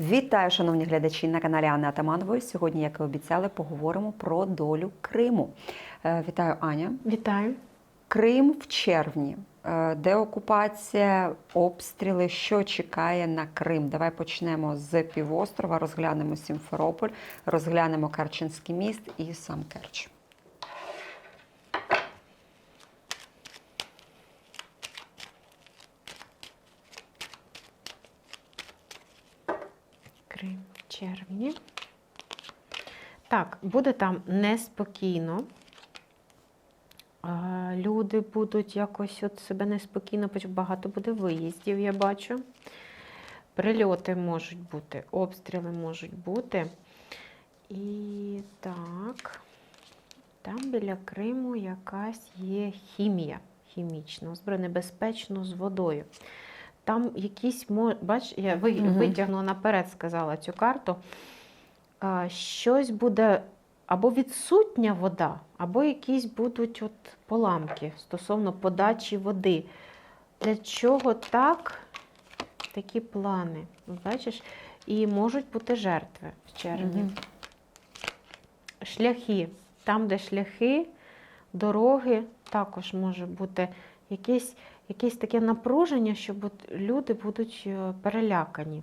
Вітаю, шановні глядачі на каналі Анни Атаманової. Сьогодні, як і обіцяли, поговоримо про долю Криму. Е, Вітаю, Аня. Вітаю. Крим в червні. Е, Деокупація, обстріли, що чекає на Крим? Давай почнемо з півострова, розглянемо Сімферополь, розглянемо Керченський міст і сам Керч. Крим в червні. Так, буде там неспокійно. Люди будуть якось от себе неспокійно, багато буде виїздів, я бачу. Прильоти можуть бути, обстріли можуть бути. І так, там біля Криму якась є хімія, хімічна, небезпечно з водою. Там якісь, бач, я витягнула наперед, сказала цю карту. Щось буде або відсутня вода, або якісь будуть от поламки стосовно подачі води. Для чого так? Такі плани. Бачиш? І можуть бути жертви в червні. Мгм. Шляхи. Там, де шляхи, дороги, також може бути якесь, якесь таке напруження, що люди будуть е, перелякані.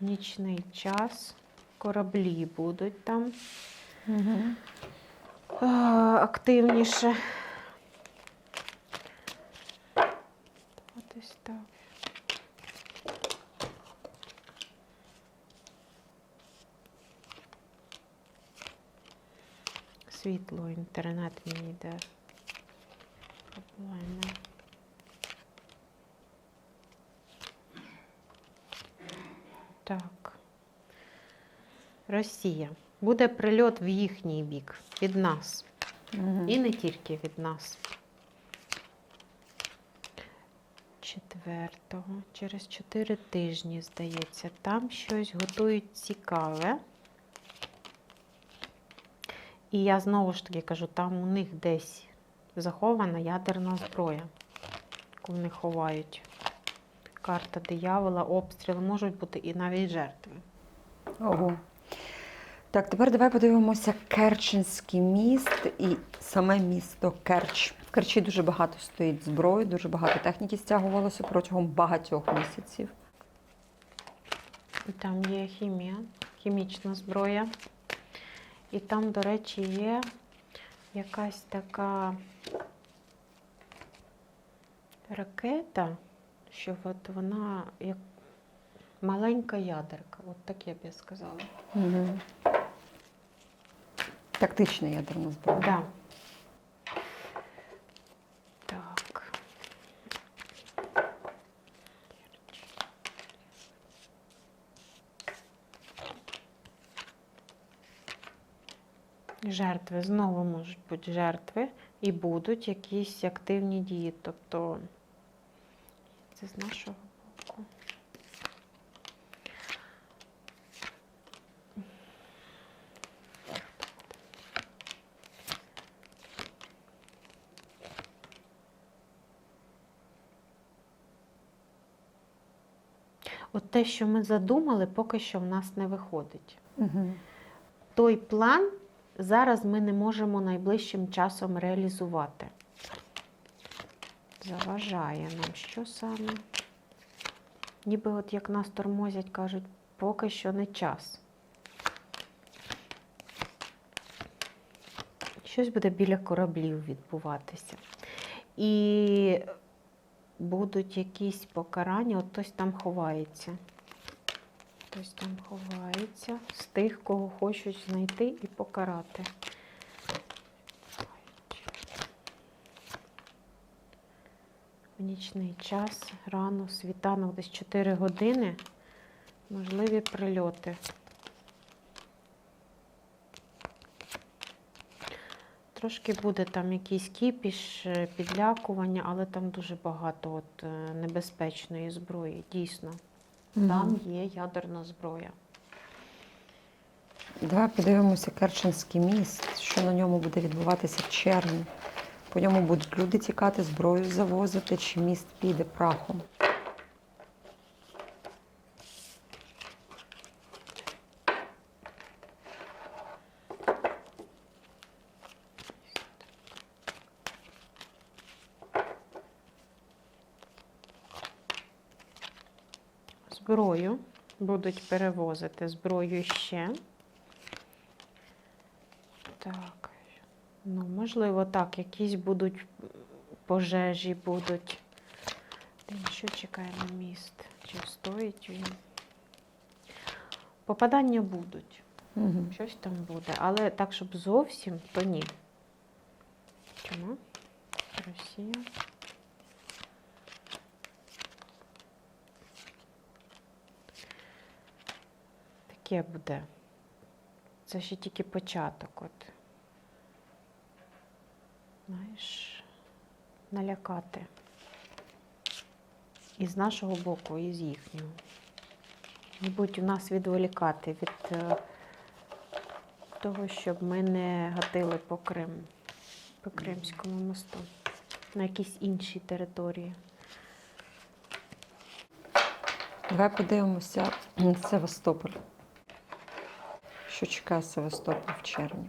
Нічний час, кораблі будуть там е, активніше. Ось так. Світло, інтернет мені йде. Проблеми. Так. Росія. Буде прильот в їхній бік, від нас. Мгм. І не тільки від нас. Четвертого, через 4 тижні, здається, там щось готують цікаве. І я знову ж таки кажу, там у них десь захована ядерна зброя, яку вони ховають. Карта диявола, обстріли можуть бути і навіть жертви. Ого. Так, тепер давай подивимося Керченський міст і саме місто Керч. В Керчі дуже багато стоїть зброї, дуже багато техніки стягувалося протягом багатьох місяців. І Там є хімія, хімічна зброя. І там, до речі, є якась така ракета, що от вона як маленька ядерка. От так я б я сказала. Угу. Тактична ядерна зброя. Да. Так. Жертви знову можуть бути жертви і будуть якісь активні дії. Тобто це з нашого боку. От те, що ми задумали, поки що в нас не виходить. Угу. Той план зараз ми не можемо найближчим часом реалізувати. Заважає нам що саме? Ніби от як нас тормозять, кажуть, поки що не час. Щось буде біля кораблів відбуватися. І будуть якісь покарання, от хтось там ховається. Хтось там ховається з тих, кого хочуть знайти і покарати. В нічний час, рано, світанок, десь 4 години, можливі прильоти. Трошки буде там якийсь кіпіш, е, підлякування, але там дуже багато от, е, небезпечної зброї, дійсно. Там є ядерна зброя. Давай подивимося Керченський міст, що на ньому буде відбуватися в червні. По ньому будуть люди тікати, зброю завозити, чи міст піде прахом. Зброю будуть перевозити зброю ще. Так. Ну, можливо, так, якісь будуть пожежі будуть. Та Що чекає на міст? Чи стоїть він? Попадання будуть. Угу. Щось там буде. Але так, щоб зовсім, то ні. Чому? Росія. Таке буде. Це ще тільки початок. От. Знаєш, налякати. І з нашого боку, і з їхнього. Мабуть, у нас відволікати від е, того, щоб ми не гатили по Криму, по Кримському мосту, на якісь інші території. Давай подивимося м, Севастополь. Що чекає Севастополь в червні?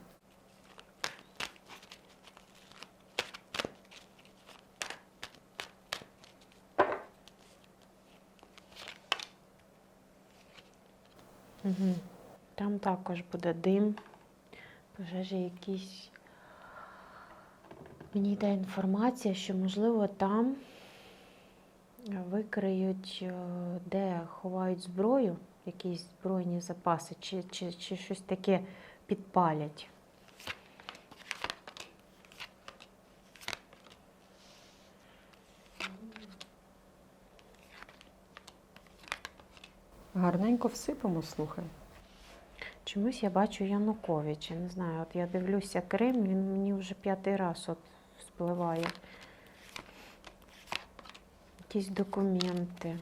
Угу. Там також буде дим, пожежі якісь. Мені йде інформація, що, можливо, там викриють, е, де ховають зброю, якісь збройні запаси, чи, чи, чи щось таке підпалять. Гарненько всипемо, слухай. Чомусь я бачу Януковича. Не знаю, от я дивлюся Крим, він мені вже п'ятий раз от спливає. Якісь документи,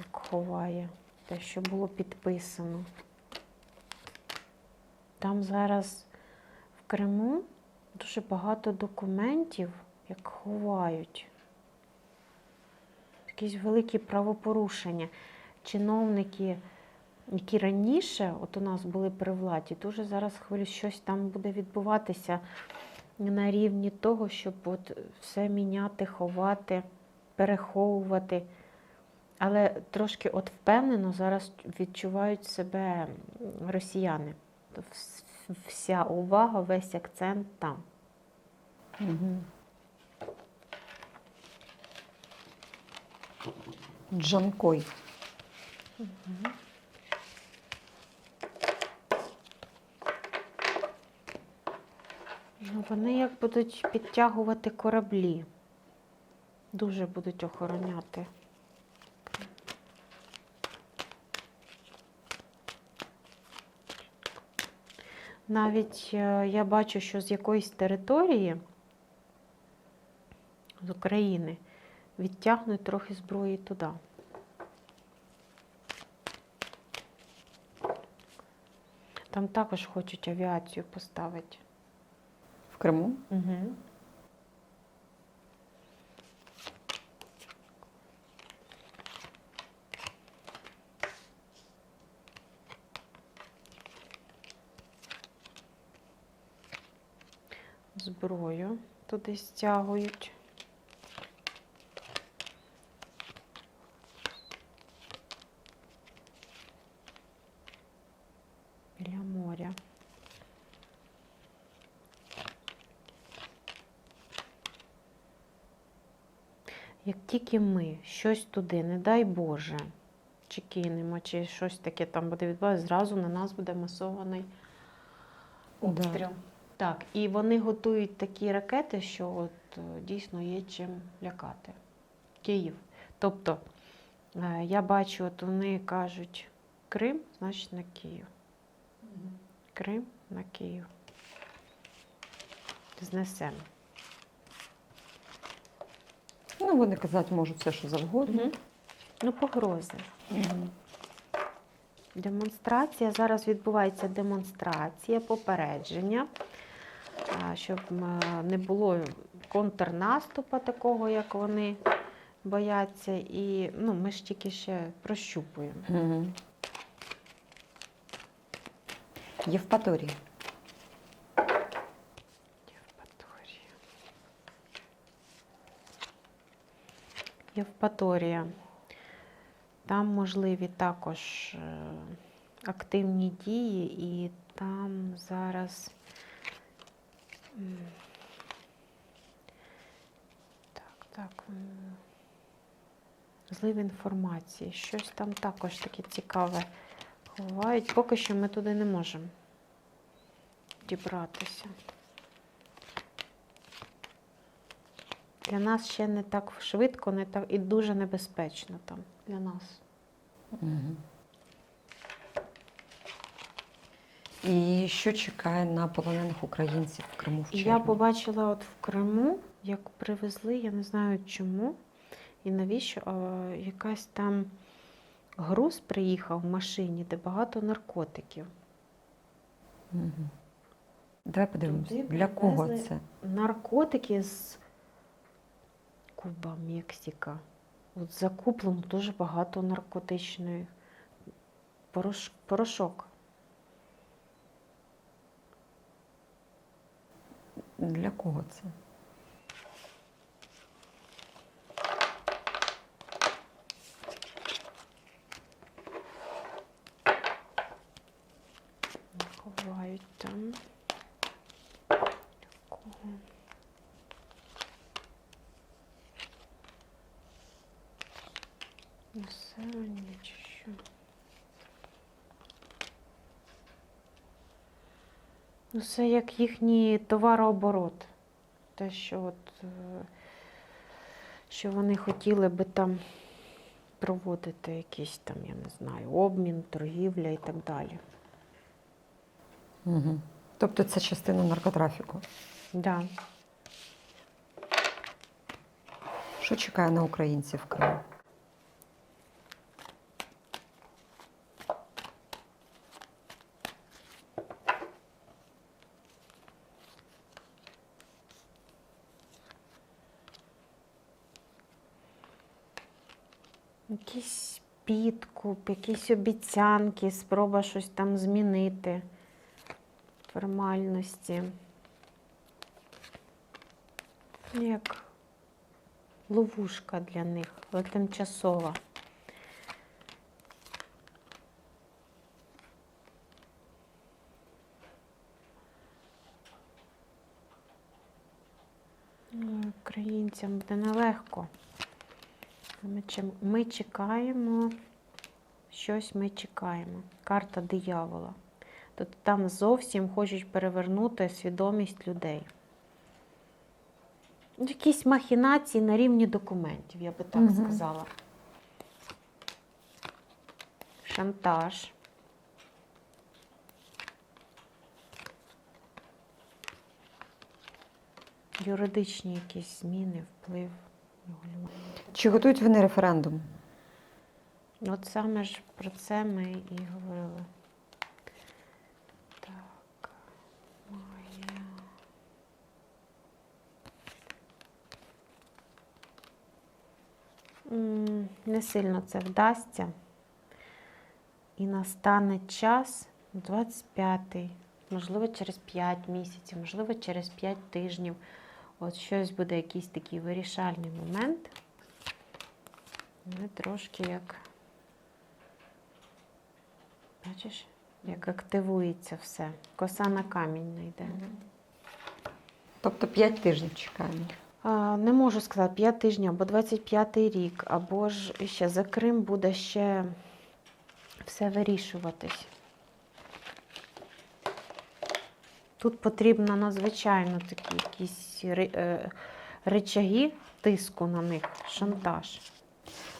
як ховає, те, що було підписано. Там зараз в Криму дуже багато документів, як ховають. Якісь великі правопорушення. Чиновники які раніше от у нас були при владі, дуже зараз хвилю, щось там буде відбуватися на рівні того, щоб от все міняти, ховати, переховувати. Але трошки от впевнено зараз відчувають себе росіяни. Вся увага, весь акцент там. Угу. Джанкой. Ну, вони як будуть підтягувати кораблі. Дуже будуть охороняти. Навіть е, я бачу, що з якоїсь території з України відтягнуть трохи зброї туди. Там також хочуть авіацію поставити. В Криму. Угу. Зброю туди стягують. Біля моря. Як тільки ми щось туди, не дай Боже, чи кинемо, чи щось таке там буде відбуватися, зразу на нас буде масований обстріл. Так, і вони готують такі ракети, що от е, дійсно є чим лякати. Київ. Тобто, е, я бачу, от вони кажуть Крим, значить на Київ. Крим на Київ. Знесемо. Ну, вони казати можуть все, що завгодно. Угу. Ну, погрози. Мгм. Демонстрація. Зараз відбувається демонстрація, попередження, щоб не було контрнаступу такого, як вони бояться. І ну, ми ж тільки ще прощупуємо. Мгм. Євпаторія. Євпаторія. Євпаторія. Там можливі також е, активні дії, і там зараз. Так, так. Злив інформації. Щось там також таке цікаве ховають. Поки що ми туди не можемо дібратися. Для нас ще не так швидко, не так і дуже небезпечно там для нас. Мгм. І що чекає на полонених українців в Криму в червні? я побачила от в Криму, як привезли, я не знаю чому і навіщо, а, якась там груз приїхав в машині, де багато наркотиків. Мгм. Давай подивимось, Туди для кого привезли це? Наркотики з Куба, Мексика. От закуплено дуже багато наркотичної порош... порошок. Для кого це? Ховають там. Такого. Населення чи що? Ну, це як їхній товарооборот. Те, що от, е, що вони хотіли би там проводити якийсь там, я не знаю, обмін, торгівля і так далі. Угу. Тобто це частина наркотрафіку. Да. Що чекає на українців в Криму? Якийсь підкуп, якісь обіцянки, спроба щось там змінити, формальності. Як ловушка для них, але тимчасова. Українцям буде нелегко. Ми, чекаємо, щось ми чекаємо. Карта диявола. Тобто там зовсім хочуть перевернути свідомість людей. Якісь махінації на рівні документів, я би так Мгм. сказала. Шантаж. Юридичні якісь зміни, вплив. Чи готують вони референдум? От саме ж про це ми і говорили. Так, моя. Не сильно це вдасться. І настане час 25-й, можливо, через 5 місяців, можливо, через 5 тижнів. От щось буде якийсь такий вирішальний момент. Ми трошки як. Бачиш, як активується все. Коса на камінь не йде. Тобто 5 тижнів чекаємо. Не можу сказати 5 тижнів або 25-й рік, або ж ще за Крим буде ще все вирішуватись. Тут потрібно надзвичайно такі якісь ри- е, речаги тиску на них, шантаж.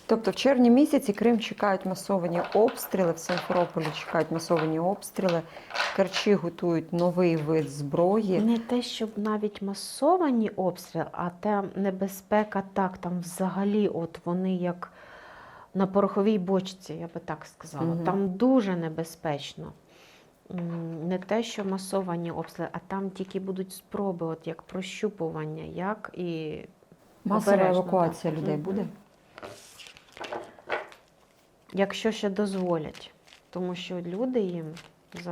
Тобто в червні місяці Крим чекають масовані обстріли, в Симферополі чекають масовані обстріли, Керчі готують новий вид зброї. Не те, щоб навіть масовані обстріли, а та небезпека так, там взагалі от вони як на пороховій бочці, я би так сказала. Мгм. Там дуже небезпечно. Не те, що масовані обстріли, а там тільки будуть спроби, от як прощупування, як і Масова обережно, евакуація так. людей буде? якщо ще дозволять. Тому що люди їм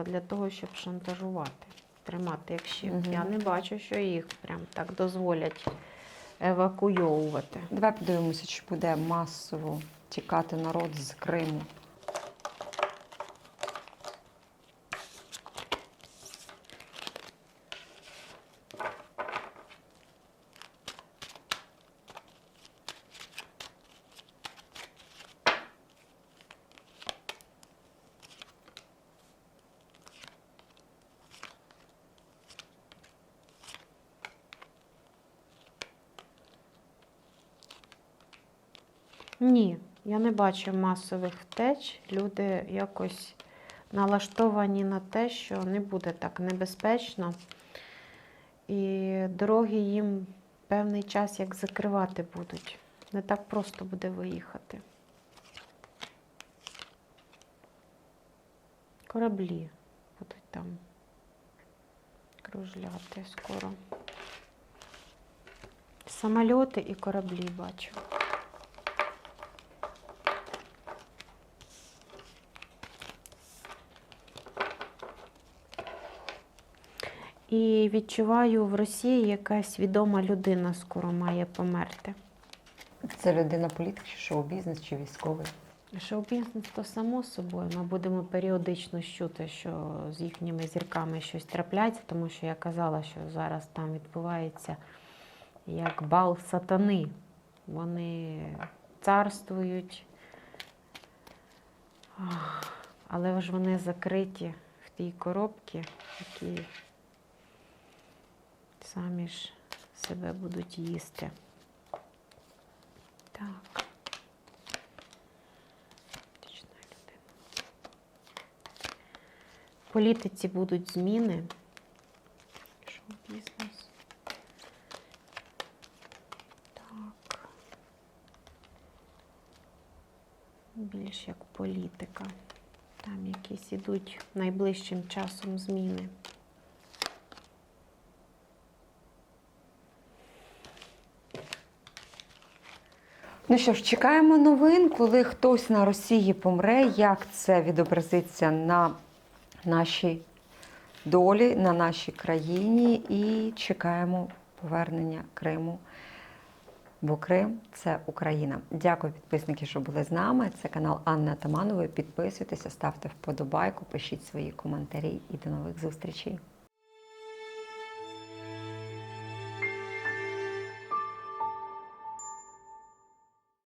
для того, щоб шантажувати, тримати як щит. Мгм. Я не бачу, що їх прям так дозволять евакуйовувати. Давай подивимося, чи буде масово тікати народ з Криму. Ні, я не бачу масових втеч. Люди якось налаштовані на те, що не буде так небезпечно. І дороги їм певний час як закривати будуть. Не так просто буде виїхати. Кораблі будуть там кружляти скоро. Самольоти і кораблі бачу. І відчуваю, в Росії якась відома людина скоро має померти. Це людина політик, чи шоу-бізнес, чи військовий. Шоу-бізнес то само собою. Ми будемо періодично чути, що з їхніми зірками щось трапляється, тому що я казала, що зараз там відбувається як бал сатани. Вони царствують, але ж вони закриті в тій коробці, які самі ж себе будуть їсти. Так. В політиці будуть зміни. Шоу-бізнес. Так. Більш як політика. Там якісь ідуть найближчим часом зміни. Ну що ж, чекаємо новин, коли хтось на Росії помре, як це відобразиться на нашій долі, на нашій країні, і чекаємо повернення Криму. Бо Крим це Україна. Дякую, підписники, що були з нами. Це канал Анни Атаманової. Підписуйтеся, ставте вподобайку, пишіть свої коментарі і до нових зустрічей.